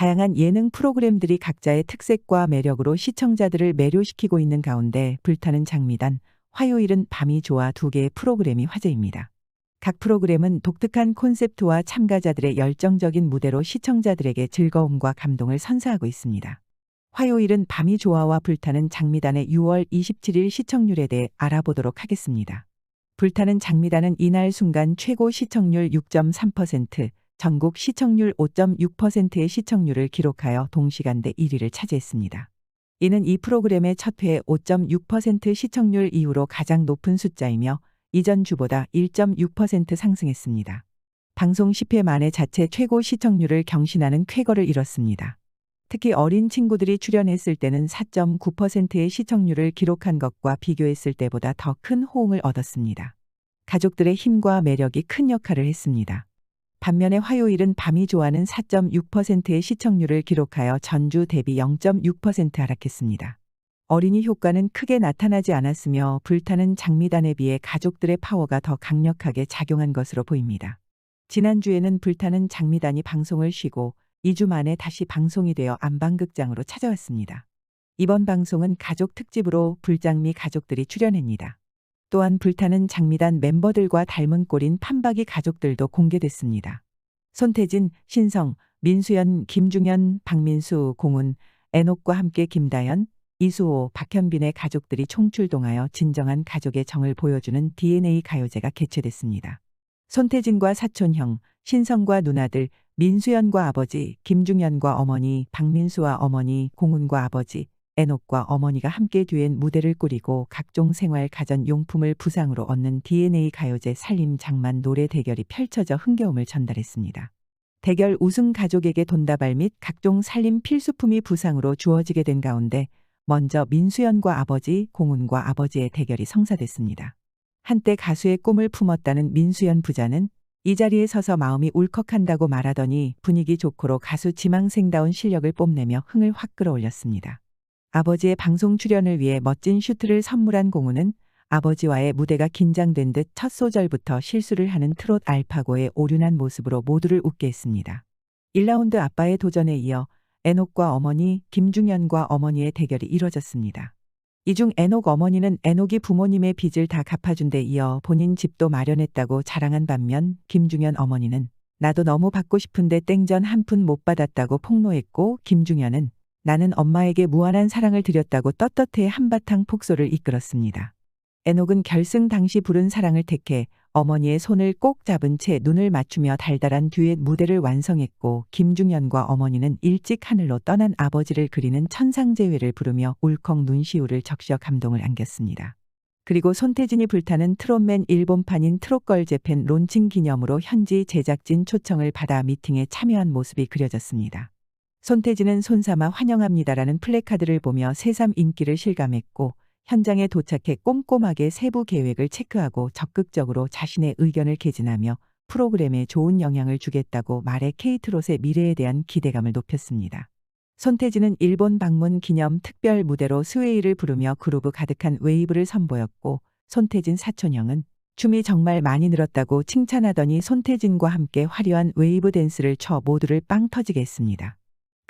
다양한 예능 프로그램들이 각자의 특색과 매력으로 시청자들을 매료시키고 있는 가운데 불타는 장미단, 화요일은 밤이 좋아 두 개의 프로그램이 화제입니다. 각 프로그램은 독특한 콘셉트와 참가자들의 열정적인 무대로 시청자들에게 즐거움과 감동을 선사하고 있습니다. 화요일은 밤이 좋아와 불타는 장미단의 6월 27일 시청률에 대해 알아보도록 하겠습니다. 불타는 장미단은 이날 순간 최고 시청률 6.3%, 전국 시청률 5.6%의 시청률을 기록하여 동시간대 1위를 차지했습니다. 이는 이 프로그램의 첫 회 5.6% 시청률 이후로 가장 높은 숫자이며 이전 주보다 1.6% 상승했습니다. 방송 10회 만에 자체 최고 시청률을 경신하는 쾌거를 이뤘습니다. 특히 어린 친구들이 출연했을 때는 4.9%의 시청률을 기록한 것과 비교했을 때보다 더 큰 호응을 얻었습니다. 가족들의 힘과 매력이 큰 역할을 했습니다. 반면에 화요일은 밤이 좋아하는 4.6%의 시청률을 기록하여 전주 대비 0.6% 하락했습니다. 어린이 효과는 크게 나타나지 않았으며 불타는 장미단에 비해 가족들의 파워가 더 강력하게 작용한 것으로 보입니다. 지난주에는 불타는 장미단이 방송을 쉬고 2주 만에 다시 방송이 되어 안방극장으로 찾아왔습니다. 이번 방송은 가족 특집으로 불장미 가족들이 출연합니다. 또한 불타는 장미단 멤버들과 닮은 꼴인 판박이 가족들도 공개됐습니다. 손태진, 신성, 민수연, 김중현, 박민수, 공훈, 애녹과 함께 김다연, 이수호, 박현빈의 가족들이 총출동하여 진정한 가족의 정을 보여주는 DNA 가요제가 개최됐습니다. 손태진과 사촌형, 신성과 누나들, 민수연과 아버지, 김중현과 어머니, 박민수와 어머니, 공훈과 아버지, 애녹과 어머니가 함께 듀엣 무대를 꾸리고 각종 생활 가전 용품을 부상으로 얻는 DNA 가요제 살림 장만 노래 대결이 펼쳐져 흥겨움을 전달했습니다. 대결 우승 가족에게 돈다발 및 각종 살림 필수품이 부상으로 주어지게 된 가운데 먼저 민수연과 아버지, 공훈과 아버지의 대결이 성사됐습니다. 한때 가수의 꿈을 품었다는 민수연 부자는 이 자리에 서서 마음이 울컥한다고 말하더니 분위기 좋고로 가수 지망생다운 실력을 뽐내며 흥을 확 끌어올렸습니다. 아버지의 방송 출연을 위해 멋진 슈트를 선물한 공우는 아버지와의 무대가 긴장된 듯 첫 소절부터 실수를 하는 트롯 알파고의 오륜한 모습으로 모두를 웃게 했습니다. 1라운드 아빠의 도전에 이어 애녹과 어머니, 김중현과 어머니의 대결이 이뤄졌습니다. 이중 애녹 어머니는 애녹이 부모님의 빚을 다 갚아준 데 이어 본인 집도 마련했다고 자랑한 반면 김중현 어머니는 나도 너무 받고 싶은데 땡전 한 푼 못 받았다고 폭로했고 김중현은 나는 엄마에게 무한한 사랑을 드렸다고 떳떳해 한바탕 폭소를 이끌었습니다. 에녹은 결승 당시 부른 사랑을 택해 어머니의 손을 꼭 잡은 채 눈을 맞추며 달달한 듀엣 무대를 완성했고 김중현과 어머니는 일찍 하늘로 떠난 아버지를 그리는 천상재회를 부르며 울컥 눈시울을 적셔 감동을 안겼습니다. 그리고 손태진이 불타는 트롯맨 일본판인 트롯걸 재팬 론칭 기념으로 현지 제작진 초청을 받아 미팅에 참여한 모습이 그려졌습니다. 손태진은 손삼아 환영합니다라는 플래카드를 보며 새삼 인기를 실감했고 현장에 도착해 꼼꼼하게 세부 계획을 체크하고 적극적으로 자신의 의견을 개진하며 프로그램에 좋은 영향을 주겠다고 말해 케이트롯의 미래에 대한 기대감을 높였습니다. 손태진은 일본 방문 기념 특별 무대로 스웨이를 부르며 그루브 가득한 웨이브를 선보였고 손태진 사촌형은 춤이 정말 많이 늘었다고 칭찬하더니 손태진과 함께 화려한 웨이브 댄스를 쳐 모두를 빵 터지게 했습니다.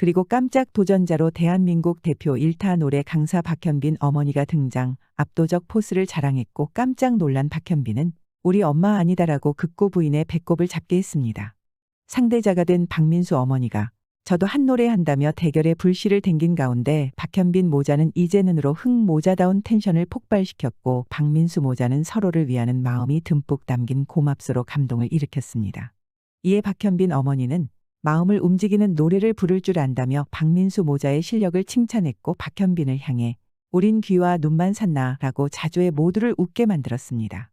그리고 깜짝 도전자로 대한민국 대표 1타 노래 강사 박현빈 어머니가 등장 압도적 포스를 자랑했고 깜짝 놀란 박현빈은 우리 엄마 아니다라고 극구 부인의 배꼽을 잡게 했습니다. 상대자가 된 박민수 어머니가 저도 한 노래 한다며 대결에 불씨를 댕긴 가운데 박현빈 모자는 이제는으로 흥 모자다운 텐션을 폭발시켰고 박민수 모자는 서로를 위하는 마음이 듬뿍 담긴 고맙소로 감동을 일으켰습니다. 이에 박현빈 어머니는 마음을 움직이는 노래를 부를 줄 안다며 박민수 모자의 실력을 칭찬했고 박현빈을 향해 우린 귀와 눈만 샀나 라고 자주의 모두를 웃게 만들었습니다.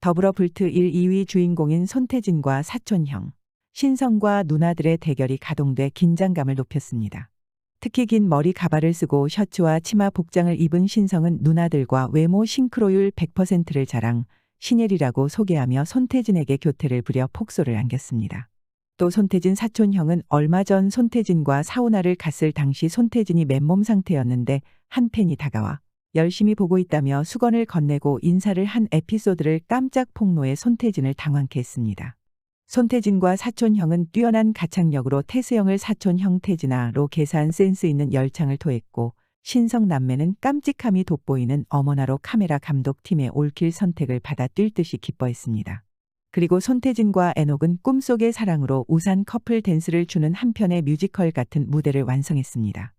더불어 불트 1, 2위 주인공인 손태진과 사촌형, 신성과 누나들의 대결이 가동돼 긴장감을 높였습니다. 특히 긴 머리 가발을 쓰고 셔츠와 치마 복장을 입은 신성은 누나들과 외모 싱크로율 100%를 자랑, 신예리라고 소개하며 손태진에게 교태를 부려 폭소를 안겼습니다. 또 손태진 사촌형은 얼마 전 손태진과 사우나를 갔을 당시 손태진이 맨몸 상태였는데 한 팬이 다가와 열심히 보고 있다며 수건을 건네고 인사를 한 에피소드를 깜짝 폭로해 손태진을 당황케 했습니다. 손태진과 사촌형은 뛰어난 가창력으로 태수형을 사촌 형 태진아로 계산 센스 있는 열창을 토했고 신성 남매는 깜찍함이 돋보이는 어머나로 카메라 감독팀의 올킬 선택을 받아 뛸 듯이 기뻐했습니다. 그리고 손태진과 애녹은 꿈속의 사랑으로 우산 커플 댄스를 주는 한편의 뮤지컬 같은 무대를 완성했습니다.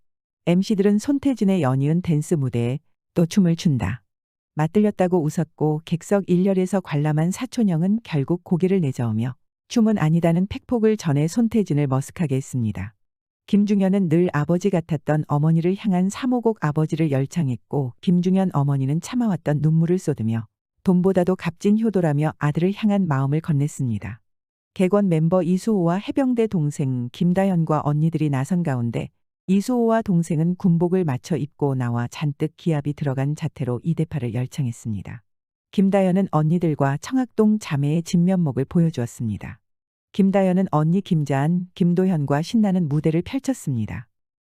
MC들은 손태진의 연이은 댄스 무대에 또 춤을 춘다. 맞들렸다고 웃었고 객석 일렬에서 관람한 사촌형은 결국 고개를 내저으며 춤은 아니다는 팩폭을 전해 손태진을 머쓱하게 했습니다. 김중현은 늘 아버지 같았던 어머니를 향한 사모곡 아버지를 열창했고 김중현 어머니는 참아왔던 눈물을 쏟으며 돈보다도 값진 효도라며 아들을 향한 마음을 건넸습니다. 객원 멤버 이수호와 해병대 동생 김다현과 언니들이 나선 가운데 이수호와 동생은 군복을 맞춰 입고 나와 잔뜩 기압이 들어간 자태로 이대파를 열창했습니다. 김다현은 언니들과 청학동 자매의 진면목을 보여주었습니다. 김다현은 언니 김자한, 김도현과 신나는 무대를 펼쳤습니다.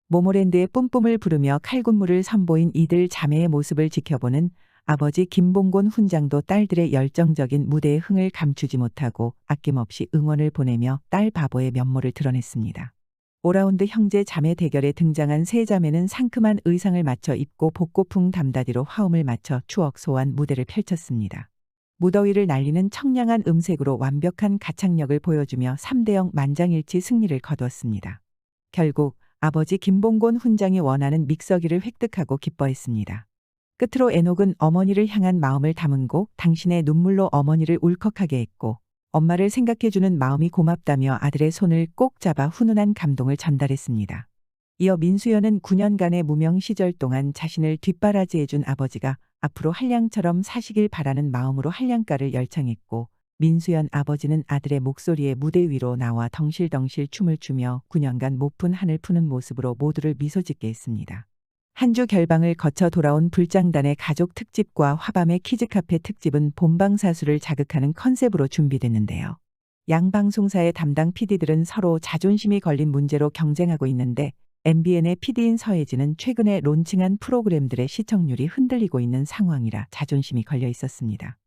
모모랜드의 뿜뿜을 부르며 칼군무를 선보인 이들 자매의 모습을 지켜보는 아버지 김봉곤 훈장도 딸들의 열정적인 무대의 흥을 감추지 못하고 아낌없이 응원을 보내며 딸 바보의 면모를 드러냈습니다. 5라운드 형제 자매 대결에 등장한 세 자매는 상큼한 의상을 맞춰 입고 복고풍 담다디로 화음을 맞춰 추억 소환 무대를 펼쳤습니다. 무더위를 날리는 청량한 음색으로 완벽한 가창력을 보여주며 3대0 만장일치 승리를 거두었습니다. 결국 아버지 김봉곤 훈장이 원하는 믹서기를 획득하고 기뻐했습니다. 끝으로 애녹은 어머니를 향한 마음을 담은 곡 당신의 눈물로 어머니를 울컥하게 했고 엄마를 생각해주는 마음이 고맙다며 아들의 손을 꼭 잡아 훈훈한 감동을 전달했습니다. 이어 민수연은 9년간의 무명 시절 동안 자신을 뒷바라지해준 아버지가 앞으로 한량처럼 사시길 바라는 마음으로 한량가를 열창했고 민수연 아버지는 아들의 목소리에 무대 위로 나와 덩실덩실 춤을 추며 9년간 못 푼 한을 푸는 모습으로 모두를 미소 짓게 했습니다. 한 주 결방을 거쳐 돌아온 불장단의 가족 특집과 화밤의 키즈카페 특집은 본방사수를 자극하는 컨셉으로 준비됐는데요. 양 방송사의 담당 PD들은 서로 자존심이 걸린 문제로 경쟁하고 있는데 MBN의 PD인 서혜진은 최근에 론칭한 프로그램들의 시청률이 흔들리고 있는 상황이라 자존심이 걸려 있었습니다.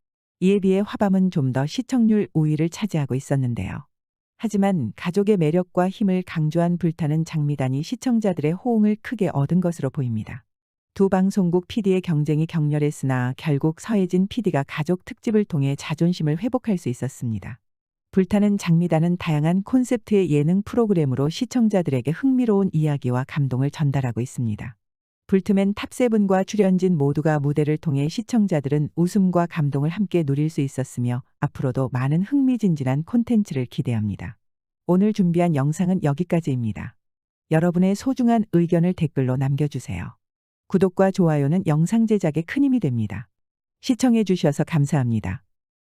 이에 비해 화밤은 좀 더 시청률 우위를 차지하고 있었는데요. 하지만 가족의 매력과 힘을 강조한 불타는 장미단이 시청자들의 호응을 크게 얻은 것으로 보입니다. 두 방송국 PD의 경쟁이 격렬했으나 결국 서혜진 PD가 가족 특집을 통해 자존심을 회복할 수 있었습니다. 불타는 장미단은 다양한 콘셉트의 예능 프로그램으로 시청자들에게 흥미로운 이야기와 감동을 전달하고 있습니다. 불트맨 탑세븐과 출연진 모두가 무대를 통해 시청자들은 웃음과 감동을 함께 누릴 수 있었으며 앞으로도 많은 흥미진진한 콘텐츠를 기대합니다. 오늘 준비한 영상은 여기까지입니다. 여러분의 소중한 의견을 댓글로 남겨주세요. 구독과 좋아요는 영상 제작에 큰 힘이 됩니다. 시청해 주셔서 감사합니다.